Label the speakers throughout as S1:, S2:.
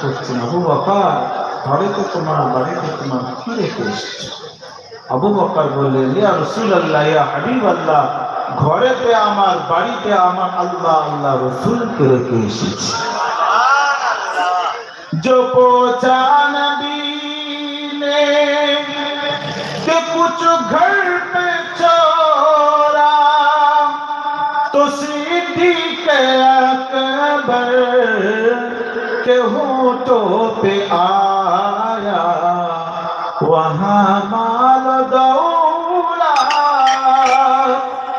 S1: پوچھتے ہیں ابو بکر گھڑے تو تمہارا بڑے تو تمہارا کیڑے پوچھتے ابو بکر بولے یا رسول اللہ یا حبیب اللہ ঘরেতে আমার বাড়িতে আমার আল্লাহ আল্লাহ রসুলকে রেখে এসেছি جو پوچھا نبی نے کہ کچھ گھر تو پہ آیا، وہاں مال دولا۔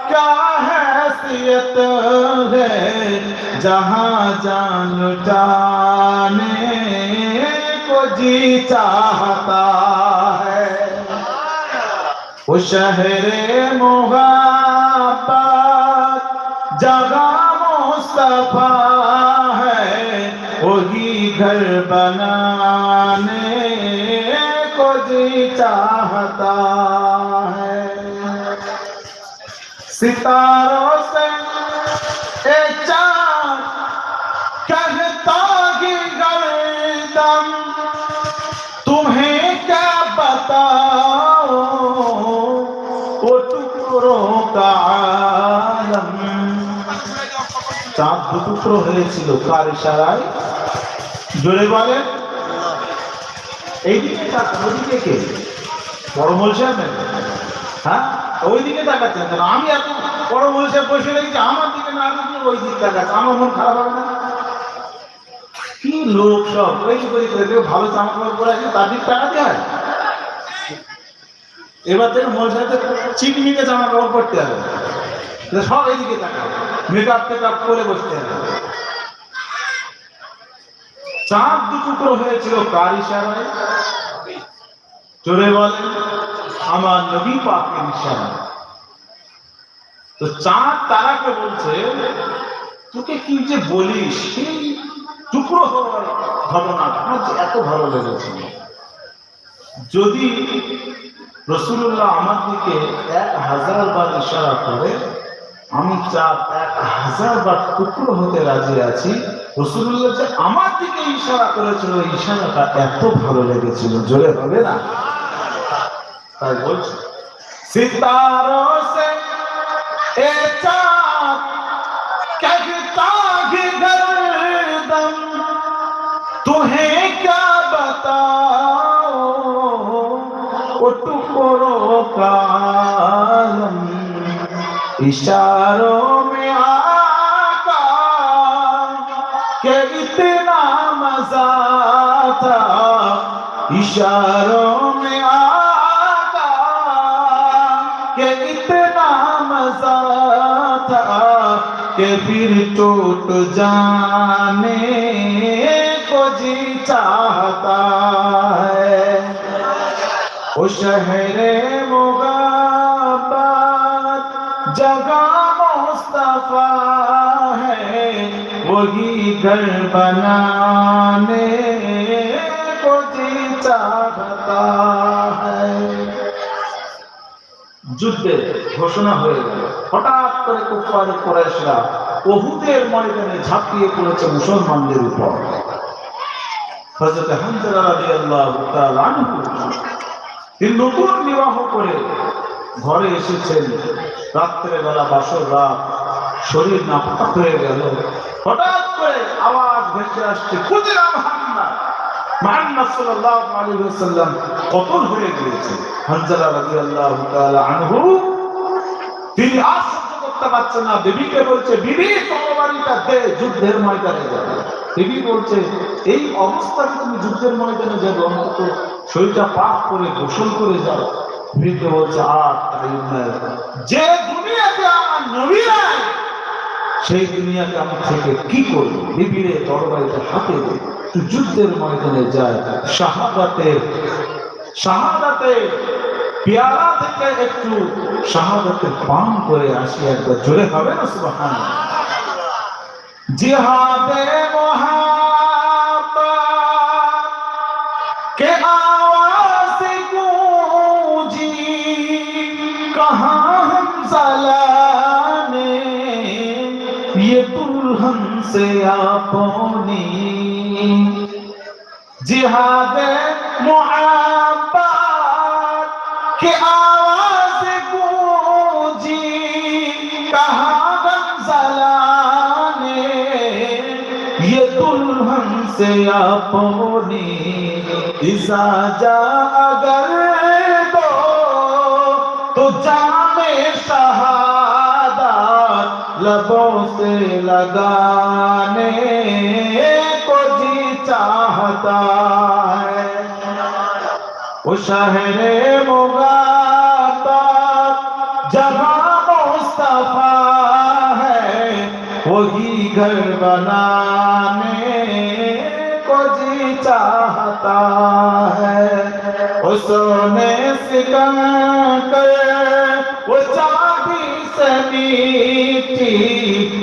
S1: کیا حیثیت ہے؟ جہاں جان جانے کو جی چاہتا ہے۔ وہ شہر محبت جگہ مصطفیٰ ہے۔ وہی घर बनाने को जी चाहता है सितारों से एक चांद कहता कि गर्दम तुम्हें क्या बताओ वो टुकड़ों का आलम চাঁদ দুটুকরো হয়েছিল কার ইশারায় জোরে বলেন এইদিকে তাকান ওইদিকে কে? বড় বলছেন হ্যাঁ? ওইদিকে তাকাচ্ছেন কেন? আমি এত বড় বলছে বসে রেখেছি, আমার দিকে না, আমি ওই দিকে তাকাচ্ছি? আমার মন খারাপ হবে না? কি লোক সব? ওই করে করে কেউ ভালো জামা কাপড় পরে আছে, তার দিক টাকাতে হয়? এবার থেকে মোর সাথে চিকমিকে জামা কাপড় পরতে হবে। সব এইদিকে তাকাবে। মেকআপ টেকআপ করে বসতে হবে। চাঁদ দুটুকরো হয়েছিল কার ইশারায়। চলে বলেন, আমার নবী পাকের ইশারায়। তো চাঁদ তারাকে বলছে, তোকে কি যে বলিস? সেই টুকরো হওয়ার ঘটনাটা এত ভালো লেগেছিল। যদি রসুল্লাহ আমার দিকে এক হাজার বার ইশারা করে আমি চাঁদ এক হাজার বার টুকরো হতে রাজি আছি রসুল্লাহ যে আমার দিকে ইশারা করেছিল, ইশারাটা এত ভালো লেগেছিল, জোরে হবে না? তাই বলছি। সিতারো इशारों में आका के इतना मजा था इशारों में आका के इतना मजा था कि फिर टूट जाने को जी चाहता है वो शहरे मुगाबाद घर बनाने को जी चाहता है যুদ্ধের ঘোষণা হয়ে গেল হঠাৎ করে কুফার কোরাইশরা ওহুদের ময়দানে ঝাঁপিয়ে পড়েছে মুসলমানদের উপর হযরত হামজা রাদিয়াল্লাহু তাআলা আনহু তিনি নতুন বিবাহ করে ঘরে এসেছেন রাত্রে বেলা বাসর রাত শরীর নাপাক হয়ে গেল হঠাৎ ভেসে আসছে। কুতিলা মুহাম্মদ মুহাম্মদ সাল্লাল্লাহু আলাইহি ওয়াসাল্লাম কতল হয়ে গিয়েছে। হানজালা রাদিয়াল্লাহু তাআলা আনহু। তিনি আর সহ্য করতে পারছেন না। বলছে, বিবি তরবারিটা দে, যুদ্ধের ময়দানে যাবে। বিবি বলছে, এই অবস্থায় তুমি যুদ্ধের ময়দানে যাবে, অন্তত শরীরটা পাক করে, গোসল করে যাও। বিবিকে বলছে, আর তাই যে দুনিয়াতে আমার নবী নাই সেই দুনিয়াকে আমি থেকে কি করব? বিবিরে তরবারিতে হাতে যুদ্ধের ময়দানে যায়। শাহাদাতের শাহাদাতের পেয়ারা থেকে একটু শাহাদাতের পান করে আসি একবার। জোরে হবে না সুবহান জিহাদে سے اپنی جہاد محبت کے آواز گونجی کہاں غمزلہ نے یہ دلہن سے اپنی اذا جا اگر دو تو جہاں لبوں سے لگانے کو جی چاہتا ہے۔ وہ شہر مغاتا جہاں مصطفیٰ ہے، وہی گھر بنانے کو جی چاہتا ہے۔ اس نے سکن کر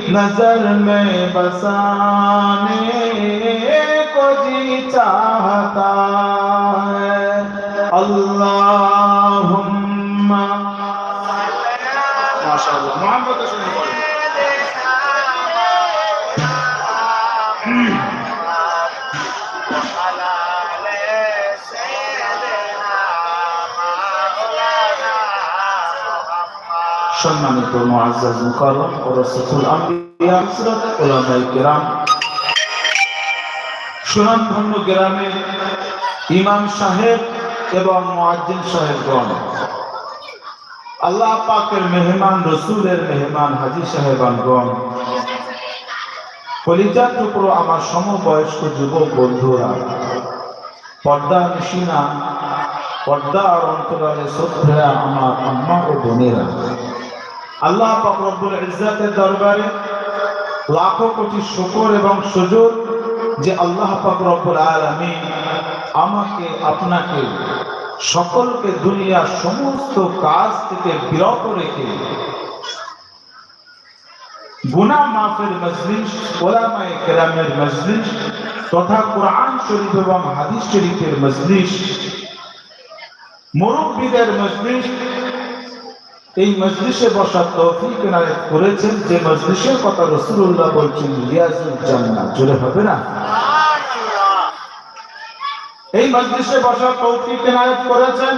S1: نظر میں بسانے کو جی چاہتا ہے۔ اللہ মুআজ্জাজ মুকাররম ও সাহেব এবং মুয়াজ্জিন সাহেবগণ। আল্লাহ পাকের মেহমান মেহমান টুকরো আমার সমবয়স্ক যুবক বন্ধুরা, পর্দা নিশিনা পর্দা আর অন্তরালে শ্রদ্ধা আমার আম্মা ও বোনেরা। আল্লাহ রব্বুল ইজ্জাতের দরবারে লাখো কোটি শুকর এবং সুযোগ যে আল্লাহ রব্বুল আলামিন আমাকে, আপনাকে, সকলকে দুনিয়ার সমস্ত কাজ থেকে বিরত রেখে গুনাহ মাফের মজলিস কেরামের মজলিস তথা কোরআন শরীফ এবং হাদিস শরীফের মজলিস, মুরব্বীদের মজলিস এই মজলিসে বসার তৌফিক এনায়েত করেছেন। যে মজলিসের কথা রসুল্লাহ বলছেন, রিয়াজুল জান্নাত, জোরে হবে না? এই মজলিসে বসার তৌফিক এনায়েত করেছেন।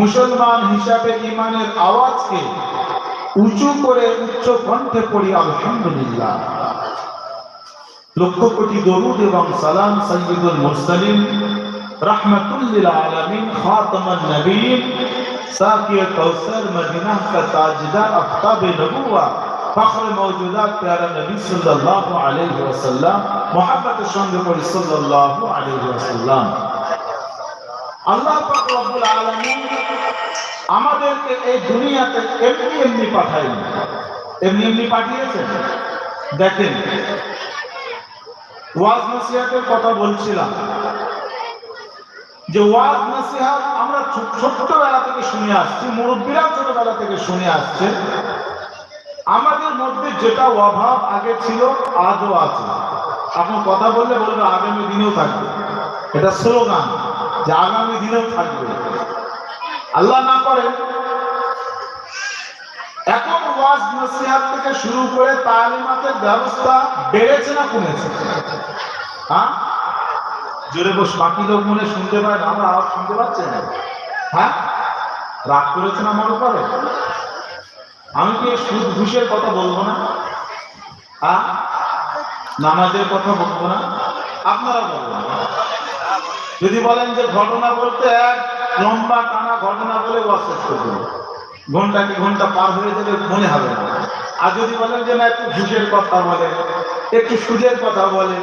S1: মুসলমান হিসাবে ইমানের আওয়াজকে উঁচু করে উচ্চ কণ্ঠে পড়ি, আলহামদুলিল্লাহ। লক্ষ কোটি দরুদ এবং সালাম সৈয়দুল মুরসালিন রহমতুল্লিল আলমিন, খাতমান নবীন ساکی کوثر مدینہ کا تاجدہ افتاب نبوہ، فخر موجودہ پیارا نبی صلی اللہ علیہ وسلم، محبت شنگ پر صلی اللہ علیہ وسلم۔ اللہ پاک رب العالمین اما دیر کے ایک دنیا تک امنی আমাদেরকে এই দুনিয়াতে এমনি এমনি পাঠায়নি এমনি এমনি পাঠিয়েছেন দেখেন ওয়াজ নসিহাতের কথা বলছিলাম যে ওয়াজ, নসিহাত আমরা ছোট্টবেলা থেকে শুনে আসছি মুরব্বীরাও ছোটবেলা থেকে শুনে আসছে। আমাদের মধ্যে যেটা অভাব আগে ছিল, আজও আছে। এখন কথা বললে বলবে, আগামী দিনেও থাকবে। এটা স্লোগান, যে আগামী দিনেও থাকবে। আল্লাহ না করে এখন ওয়াজ, নসিহাত থেকে শুরু করে তালিমাতের ব্যবস্থা বেড়েছে না কমেছে? হ্যাঁ? জোরে বস। বাকি লোক মনে শুনতে পায় না, আমরা আওয়াজ শুনতে পাচ্ছেন না। হ্যাঁ? রাগ করেছেন আমার উপরে? আমি কি সুদ ঘুষের কথা বলব না? হ্যাঁ? নামাজের কথা বলব না? আপনারা বলবেন যদি বলেন যে ঘটনা বলতে এক লম্বা টানা ঘটনা বলে ওয়াশেষ করব ঘণ্টা কি ঘণ্টা পার হয়ে যাবে মনে হবে না। আর যদি বলেন যে না, একটু ঘুষের কথা বলে, একটু সুদের কথা বলে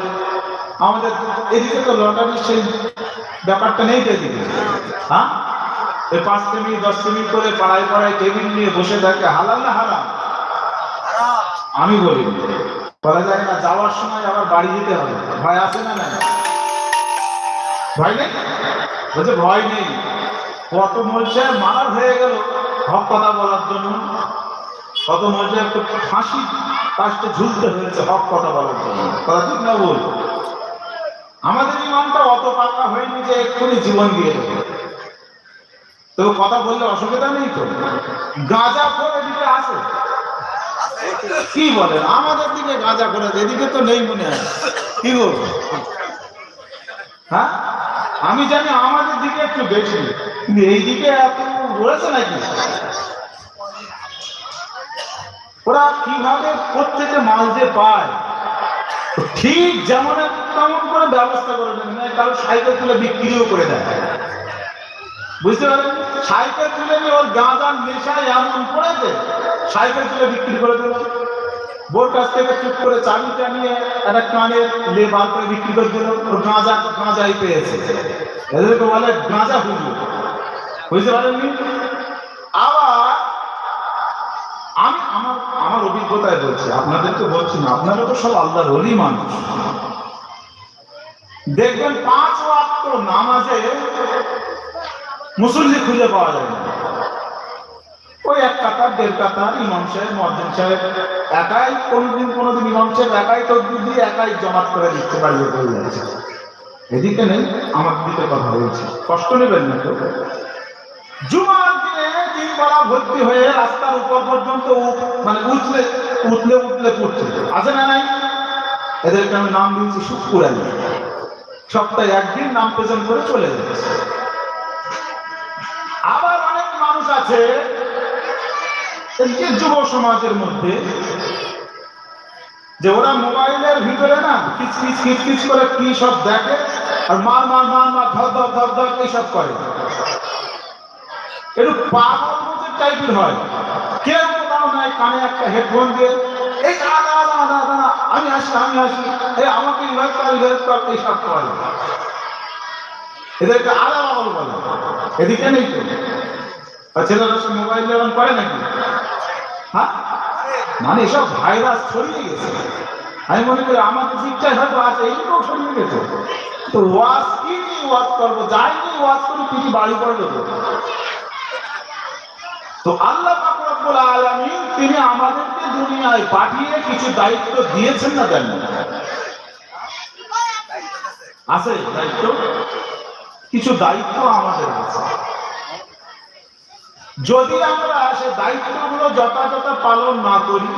S1: আমাদের এদিকে তো লটারি সেই ব্যাপারটা নেই তো এদিকে। হ্যাঁ? এই পাঁচ সেমি দশ সেমি করে পাড়ায় পাড়ায় টেবিল নিয়ে বসে থাকে, হালাল না হারাম? আমি বলি, বলা যায় না, যাওয়ার সময় আবার বাড়ি যেতে হবে। ভয় আছে না না ভয় নেই? বলছে, ভয় নেই। কত মরছে মারার হয়ে গেল হক কথা বলার জন্য। কত মরছে একটু ফাঁসি কাজটা ঝুলতে হয়েছে হক কথা বলার জন্য। কথা ঠিক না বল? আমাদের ইমানটা অত পাকা হয়নি যে এক্ষুনি জীবন দিয়ে দেবে। তো কথা বললে অসুবিধা নেই তো? গাঁজা করে দিকে আসে। কি বলেন আমাদের দিকে গাঁজা করে এদিকে তো নেই মনে হয়। কি বলব? হ্যাঁ? আমি জানি আমাদের দিকে একটু বেশি। কিন্তু এই দিকে এত রয়েছে নাকি? ওরা কীভাবে প্রত্যেকে মাল যে পায়? ঠিক যেমন তেমন করে ব্যবস্থা করে দেন না কারও সাইকেল তুলে বিক্রিও করে দেয় বুঝতে পারেন সাইকেল তুলে নিয়ে ওর গাঁজার নেশায় এমন পড়েছে সাইকেল তুলে বিক্রি করে দেবে। বোর কাছ থেকে চুপ করে চাবিটা নিয়ে একটা কানের লে বার করে বিক্রি করে দিল, ওর গাঁজা, গাঁজাই পেয়েছে। এদেরকে বলে গাঁজা হুজুর। বুঝতে পারেননি আবার আমি আমার আমার অভিজ্ঞতায় বলছি, আপনাদেরকে বলছি না, আপনারা তো সব আল্লাহর অলি মানুষ। দেখবেন পাঁচ ওয়াক্ত নামাজে মুসল্লি খুঁজে পাওয়া যায় ওই এক কাতার, দেড় কাতার, ইমাম সাহেব মহাজন সাহেব, একাই কোনোদিন কোনোদিন ইমাম সাহেব একাই তকবির দিয়ে একাই জমাত করে দিচ্ছে, বাড়িতে করে যাচ্ছে। এদিকে নেই, আমার দিকে কথা বলছি। কষ্ট নেবেন না তো? জুমার মানে আবার অনেক মানুষ আছে যুব সমাজের মধ্যে, যে ওরা মোবাইলের ভিতরে না কিচ কিচ কিচ কিচ করে কি সব দেখে, আর মার মার মার মার, ধর ধর ধর ধর, এইসব করে। একটু পাগল মতো টাইপের হয়। কেউ কোথাও নাই, কানে একটা হেডফোন দিয়ে, এই আমি আসি আমি আসি, এই আমাকে ইনভাইট কর ইনভাইট কর করে। বলে। এদিকে নেই তো। ছেলেরা সব মোবাইল করে নাকি? হ্যাঁ? মানে এসব ভাইরাস ছড়িয়ে গেছে। আমি মনে করি আমাদের শিক্ষায় হয়তো আছে এইটাও ছড়িয়ে গেছে। তো ওয়াজ কি নিয়ে ওয়াজ করব? যাই নিয়ে ওয়াজ করি তিনি বাড়ি পড়বে তো তো আল্লাহ রব্বুল আলামিন তিনি আমাদেরকে দুনিয়ায় পাঠিয়ে কিছু দায়িত্ব দিয়েছেন না দেন আছে দায়িত্ব? কিছু দায়িত্ব আমাদের আছে। যদি আমরা সে দায়িত্বগুলো যথাযথ পালন না করি,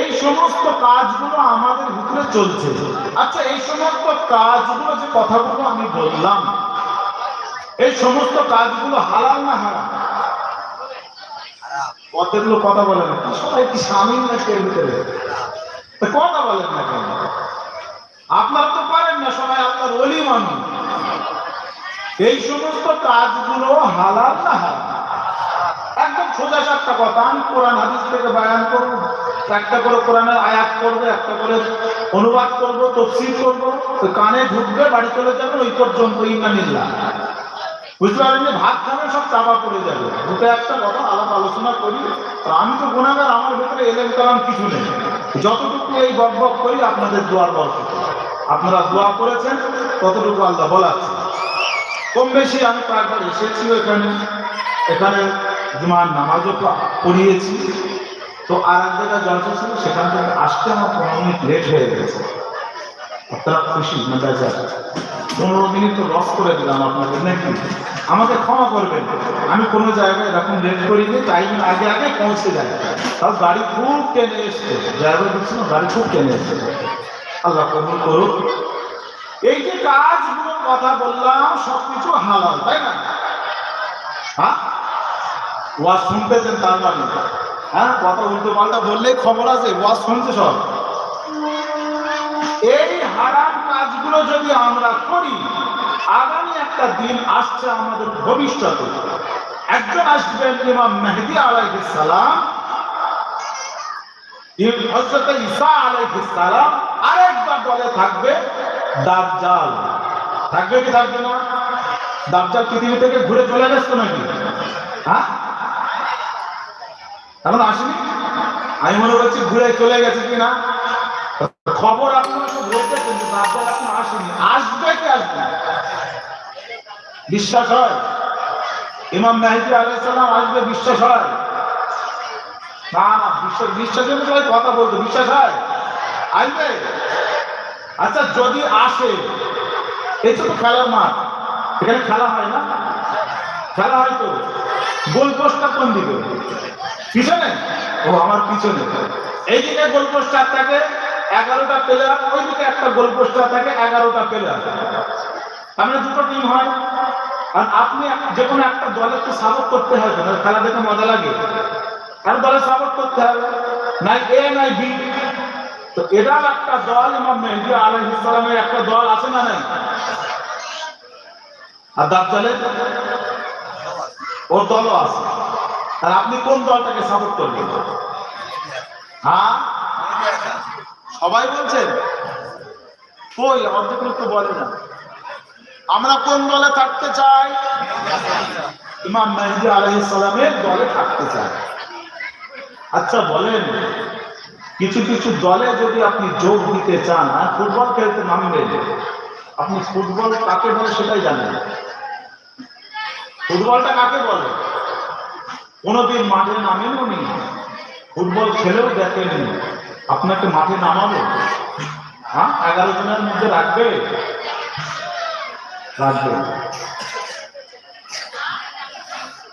S1: এই সমস্ত কাজগুলো আমাদের ভিতরে চলছে। আচ্ছা এই সমস্ত কাজগুলো যে কথাগুলো আমি বললাম, এই সমস্ত কাজগুলো হালাল না হারাম? কতগুলো কথা বলে না সবাই কি সামিল না এর ভিতরে? কথা বলেন না কেন? আপনার তো পারেন না সবাই আপনার অলি মানুষ এই সমস্ত কাজগুলো হালাল না হারাম? একদম সোজা সাতটা কথা। আমি কোরআন, হাদিস থেকে বায়ান করব। একটা করে কোরআনের আয়াত করবে, একটা করে অনুবাদ করব, তফসিল করব। কানে ঢুকবে, বাড়ি চলে যাবে, ওই পর্যন্ত ইন্না নিল্লা বুঝতে পারলেন যে ভাত খাবে, সব চাপা পড়ে যাবে। দুটো একটা কথা আলাপ আলোচনা করি, তো আমি তো গুণাগার, আমার ভেতরে এলেন কালাম কিছু নেই। যতটুকু এই বক বক করি, আপনাদের দোয়ার বরকত আপনারা দোয়া করেছেন, ততটুকু আল্লাহ বলাচ্ছে। কম বেশি আমি কয়েকবার এসেছি এখানে। এখানে জুমার নামাজও পড়িয়েছি। তো আর এক জায়গায় জলসা ছিল, সেখান থেকে আসতে আমার পনেরো মিনিট লেট হয়ে গেছে। আপনারা খুশি? মেজাজ পনেরো মিনিট তো লস করে দিলাম আপনাদের, নাকি? আমাকে ক্ষমা করবেন। আমি কোনো জায়গায় এরকম লেট করিনি টাইম আগে আগে পৌঁছে যাই। তাও গাড়ি খুব টেনে এসছে। ড্রাইভার দিচ্ছিল গাড়ি খুব টেনে এসছে। আল্লাহ কবুল করুক। এই যে কাজগুলোর কথা বললাম, সবকিছু হালাল, তাই না? হ্যাঁ? ওয়াজ শুনতেছেন তার মানে? হ্যাঁ কথা উল্টো পাল্টা বললেই খবর আছে, ওয়াজ শুনছে সব। এই হারাম কাজগুলো যদি আমরা করি আগামী একটা দিন আসছে আমাদের ভবিষ্যতে। একজন আসবেন ইমাম মেহেদি আলাইহিস সালাম আলাইহিস সালাম দলে থাকবে থাকবে কি থাকবে না? পৃথিবী থেকে ঘুরে চলে গেছে নাকি? হ্যাঁ? এখন আসেনি? আমি মনে করছি ঘুরে চলে গেছে কিনা? খবর আপনারা বিশ্বাস হয়? ইমাম মেহেদি আলাইহিস সালাম আসবে, বিশ্বাস হয়? না না, বিশ্বাস, বিশ্বাসের সবাই কথা বলতো, বিশ্বাস হয়? আসবে? আচ্ছা যদি আসে এই তো খেলার মাঠ। এখানে খেলা হয় না? খেলা হয় তো? গোল পোস্টটা কোন দিকে? পিছনে? ও, আমার পিছনে। এইদিকে গোল পোস্টার থাকে, এগারোটা প্লেয়ার ওইদিকে একটা গোল পোস্টার থাকে, এগারোটা প্লেয়ার তার মানে দুটো টিম হয়। আর আপনি যে কোনো একটা দলের তো সাপোর্ট করতে হবে না খেলা দেখে মজা লাগে। আর দলে সাপোর্ট করতে হবে নাই এ নাই বি তো এটাও একটা দল, ইমাম মেহদি আলহ ইসলামের একটা দল আছে না নাই? আর দাজ্জালের? ওর দলও আছে। আর আপনি কোন দলটাকে সাপোর্ট করবেন? হ্যাঁ? সবাই বলছেন? কই, অর্ধেক লোক তো বলে না। আমরা কোন দলে থাকতে চাই? ইমাম মেহদি আলাইহিস সালামের দলে থাকতে চাই। আচ্ছা বলেন, কিছু কিছু দলে যদি আপনি যোগ দিতে চান, আর ফুটবল খেলতে নামবেন আপনি ফুটবল কাকে বলে সেটাই জানেন ফুটবলটা কাকে বলে? কোনোদিন মাঠে নামেন উনি ফুটবল খেলেও দেখেনি আপনাকে মাঠে নামাবে। হ্যাঁ এগারো জনের মধ্যে রাখবে।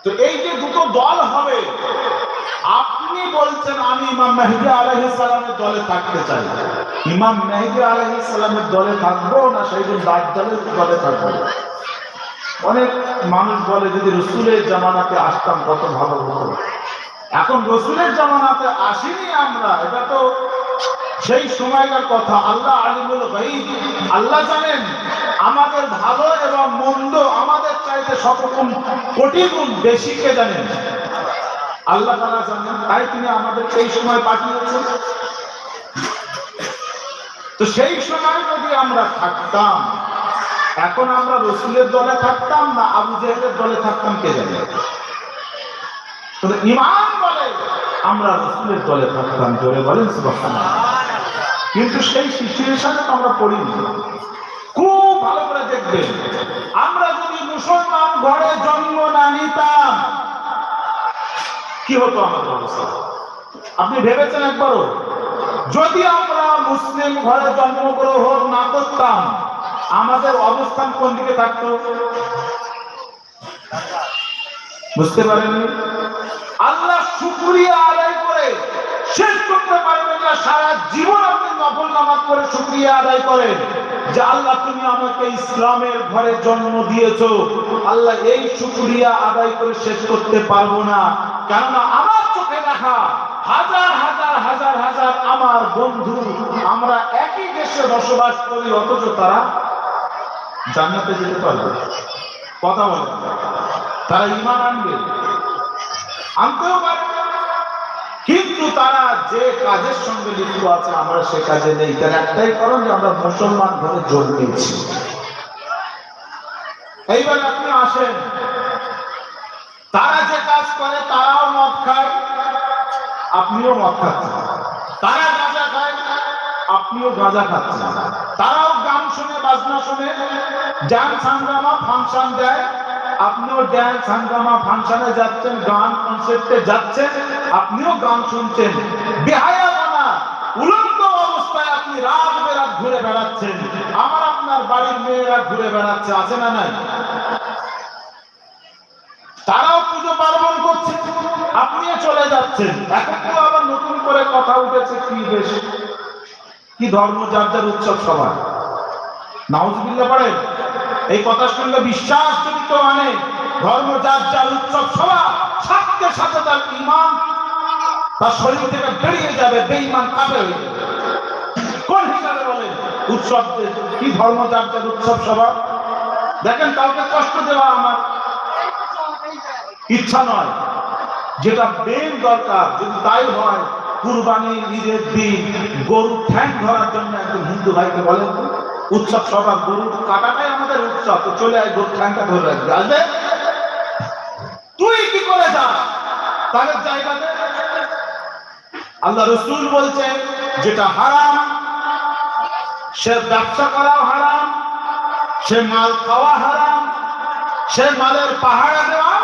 S1: তো এই যে দুটো দল হবে, আপনি বলছেন আমি ইমাম মেহদি আলাইহিস সালামের দলে থাকতে চাই। ইমাম মেহদি আলাইহিস সালামের দলে থাকব না সেই দিন দাজ্জালের দলে থাকব? অনেক মানুষ বলে, যদি রসুলের জামানাতে আসতাম কত ভালো হতো। এখন রসুলের জামানাতে আসিনি আমরা, এটা তো সেই সময়কার কথা, আল্লাহ আলিমুল গাইব আল্লাহ জানেন, আমাদের ভালো এবং মন্দ আমাদের চাইতে শতগুণ কোটি গুণ বেশি কে জানেন আল্লাহ তারা জানেন, তাই তিনি আমাদের সেই সময় পাঠিয়েছেন। তো সেই সময় যদি আমরা থাকতাম, এখন আমরা রসুলের দলে থাকতাম না আবু জাহেলের দলে থাকতাম কে জানে? ইমান বলে, আমরা রসুলের দলে থাকতাম, জোরে বলেন সুবহানাল্লাহ। কিন্তু সেই সিচুয়েশনে তো আমরা পড়িনি খুব ভালো করে দেখবেন, আমরা যদি মুসলমান ঘরে জন্ম না নিতাম, কি হতো আমাদের অবস্থা? আপনি ভেবেছেন একবারও? যদি আমরা মুসলিম ঘরে জন্মগ্রহণ না করতাম, আমাদের অবস্থান কোন দিকে থাকতো? বুঝতে পারেননি? আল্লাহ শুক্রিয়া আদায় করে শেষ করতে পারবেন না, সারা জীবন আপনি নফল নামাজ করে শুক্রিয়া আদায় করেন। যে আল্লাহ, তুমি আমাকে ইসলামের ঘরে জন্ম দিয়েছ, আল্লাহ এই শুক্রিয়া আদায় করে শেষ করতে পারব না। কেননা আমার চোখে দেখা হাজার হাজার হাজার হাজার আমার বন্ধু, আমরা একই দেশে বসবাস করি, অথচ তারা জান্নাতে যেতে পারবে কথা বলে তারা ইমান আনবে। আনতেও পারে কিন্তু তারা যে কাজের সঙ্গে লিপ্ত আছে, আমরা সে কাজে নেই। তার একটাই কারণ যে আমরা মুসলমান ঘরে জন্মেছি এইবার আপনি আসেন। তারা যে কাজ করে, তারাও মদ খায়, আপনিও মদ খাচ্ছেন। তারা গাঁজা খায়, আপনিও গাঁজা খাচ্ছেন। তারাও গান শুনে, বাজনা শুনে ড্যান্স হাঙ্গামা ফাংশন দেয় আপনিও ড্যান্স হাঙ্গামা ফাংশনে যাচ্ছেন, গান কনসার্টে যাচ্ছেন, আপনিও গান শুনছেন। অবস্থায় আপনি রাত বেরাত ঘুরে বেড়াচ্ছেন। আমার আপনার বাড়ির মেয়েরা ঘুরে বেড়াচ্ছে, আছে না নাই? তারাও পুজো পার্বণ করছে, আপনিও চলে যাচ্ছেন। এখন তো আবার নতুন করে কথা উঠেছে, কি বেশ, কি ধর্ম যার যার উৎসব সবার। নাউজুবিল্লাহ পড়েন? এই কথা শুনলে বিশ্বাস কেউ আনে ধর্ম যার যার উৎসব সভা সাথে সাথে তার ইমান তার শরীর থেকে বেরিয়ে যাবে, বেঈমান কাবে হয়ে কোন হিসাবে বলেন উৎসব কি ধর্ম যার যার উৎসব সভা দেখেন, কাউকে কষ্ট দেওয়া আমার ইচ্ছা নয়। যেটা মেন দরকার, যদি তাই হয় কুরবানি ঈদের দিন গরু ঠ্যাং ধরার জন্য একজন হিন্দু ভাইকে বলেন। উৎসব সভা গরু কাটাটাই আমাদের উৎসব। চলে আয় গরু, ঠ্যাংটা ধরে রাখবে আসবে? তুই কি করে যা? তাদের জায়গাতে আল্লাহ রসুল বলছেন, যেটা হারাম, সে ব্যবসা করাও হারাম, সে মাল খাওয়া হারাম, সে মালের পাহাড়া দেওয়া।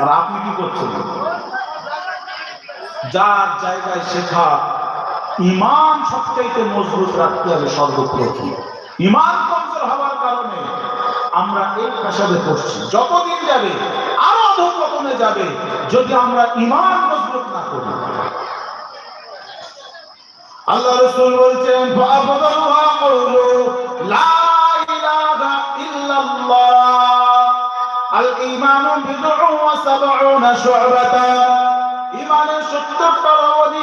S1: আর আপনি কি করছেন? যার জায়গায় শেখা ইমান সবচাইতে মজবুত রাখতে হবে সর্বপ্রথম। ইমান কমজোর হওয়ার কারণে আমরা এই পেশাবে পড়ছি। যতদিন যাবে, আরও অধপতনে যাবে, যদি আমরা ইমান মজবুত না করি। আল্লাহ রসুল বলছেন ফাআবদুল্লাহ কওলু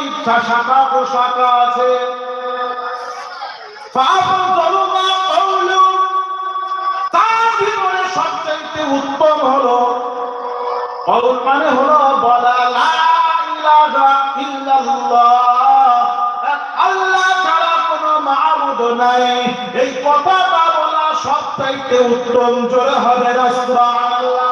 S1: লা ইলাহা ইল্লাল্লাহ আল ঈমানু বিদউ ওয়া সাবউনা শু'বাতান ঈমানের 70টা অধিক শাখা প্রশাখা আছে সবচাইতে উত্তম মানে এই কথাটা বলা সবচাইতে উত্তম। জোরে হবে না, সুবহানাল্লাহ।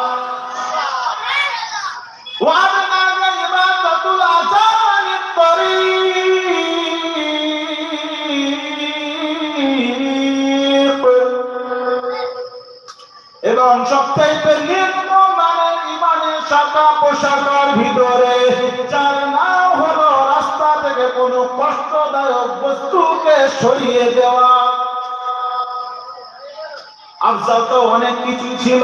S1: পোশাকার ভিতরে, যার নাম হলো রাস্তা থেকে কোনো কষ্টদায়ক বস্তুকে সরিয়ে দেওয়া। আফজাল তো অনেক কিছু ছিল।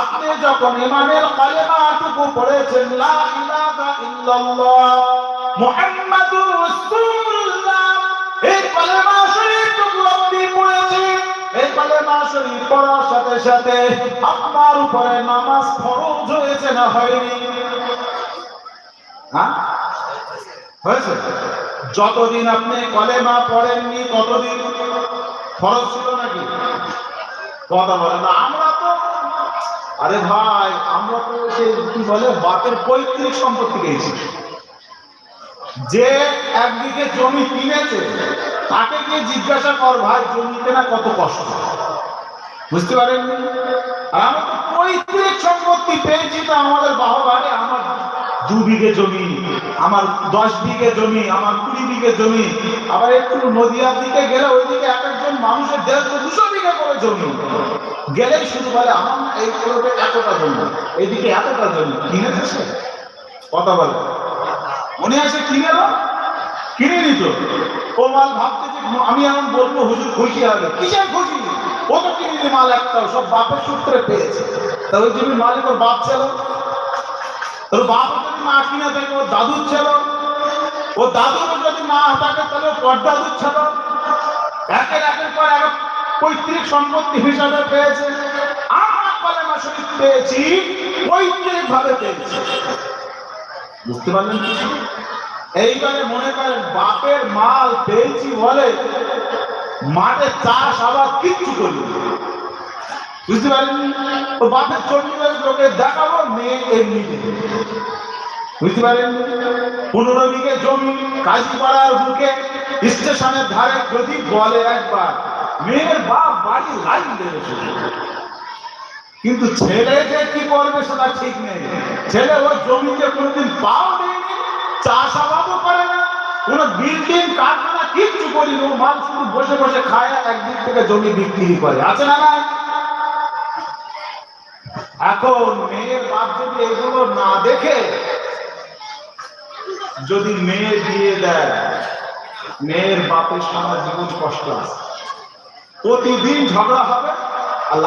S1: আপনি যখন ইমানের কালেমাটুকু পড়েছেন, লা ইলাহা ইল্লাল্লাহ, মুহাম্মাদুর রাসূলুল্লাহ, এই কালেমা শরীফটুকু আপনি পড়েছেন, এই কালেমা শরীফ পড়ার সাথে সাথে আপনার উপরে নামাজ ফরজ হয়েছে না হয়নি? হ্যাঁ? হয়েছে? যতদিন আপনি কলেমা পড়েননি, ততদিন ফরজ ছিল নাকি? কথা বলে না, আমরা তো আরে ভাই, আমরা তো সেই কি বলে, বাপের পৈতৃক সম্পত্তি পেয়েছি। যে একদিকে জমি কিনেছে, তাকে গিয়ে জিজ্ঞাসা কর, ভাই, জমি কেনা কত কষ্ট? বুঝতে পারেন? পৈতৃক সম্পত্তি পেয়েছি তো আমাদের বাহবারে আমার দু বিঘে জমি, আমার দশ বিঘে জমি, আমার কুড়ি বিঘে জমি, আবার একটু নদিয়ার দিকে গেলে ওইদিকে এক একজন মানুষের দেড়শো, দুশো বিঘে করে জমি। গেলেই শুধু বলে, আমার না এই করবে এতটা জমি, এদিকে এতটা জমি। কিনে দিচ্ছে কথা বলে। মনে আছে কিনে না কিনে নিত ও মাল ভাবতে যে আমি এমন বলব, হুজুর খুশি হবে। কিসের খুশি? ও তো কিনে মাল একটা সব বাপের সূত্রে পেয়েছে। তা ওই জমির মালিক, ওর বাপ ছিল। তোর বাপ যদি মা কিনা থাকে ওর দাদুর ছিল। ও দাদুর যদি মা থাকে, তাহলে ওর পরদাদুর ছিল। একের একের পর এক পৈতৃক সম্পত্তি হিসাবে পেয়েছে। আমরা কলেমা শরীফ পেয়েছি, পৈতৃক ভাবে পেয়েছি। বুঝতে পারলেন? এইবারে মনে করেন, বাপের মাল পেয়েছি বলে মাঠে চাষ আবার কিচ্ছু করি বুঝতে পারেন? ও বাপের চন্ডিগড় লোকে দেখাবো, মেয়ে এমনি বুঝতে পারেন? পনেরো বিঘে জমি কাজীপাড়ার বুকে, স্টেশনের ধারে যদি বলে একবার, মেয়ের বাপ বাড়ি লাইন দেবে কিন্তু ছেলে যে কি করবে সেটা ঠিক নেই। ছেলে ওই জমিতে কোনোদিন পাও দেয়নি চাষাবাদও করে না। কোন বিল্ডিং, কারখানা, কিচ্ছু বসে বসে খায় থেকে জমি বিক্রি করে। আছে না এখন মেয়ের বাপ যদি এগুলো না দেখে, যদি মেয়ে দিয়ে দেয়, মেয়ের বাপের সারা জীবন কষ্ট আছে। প্রতিদিন ঝগড়া হবে, আর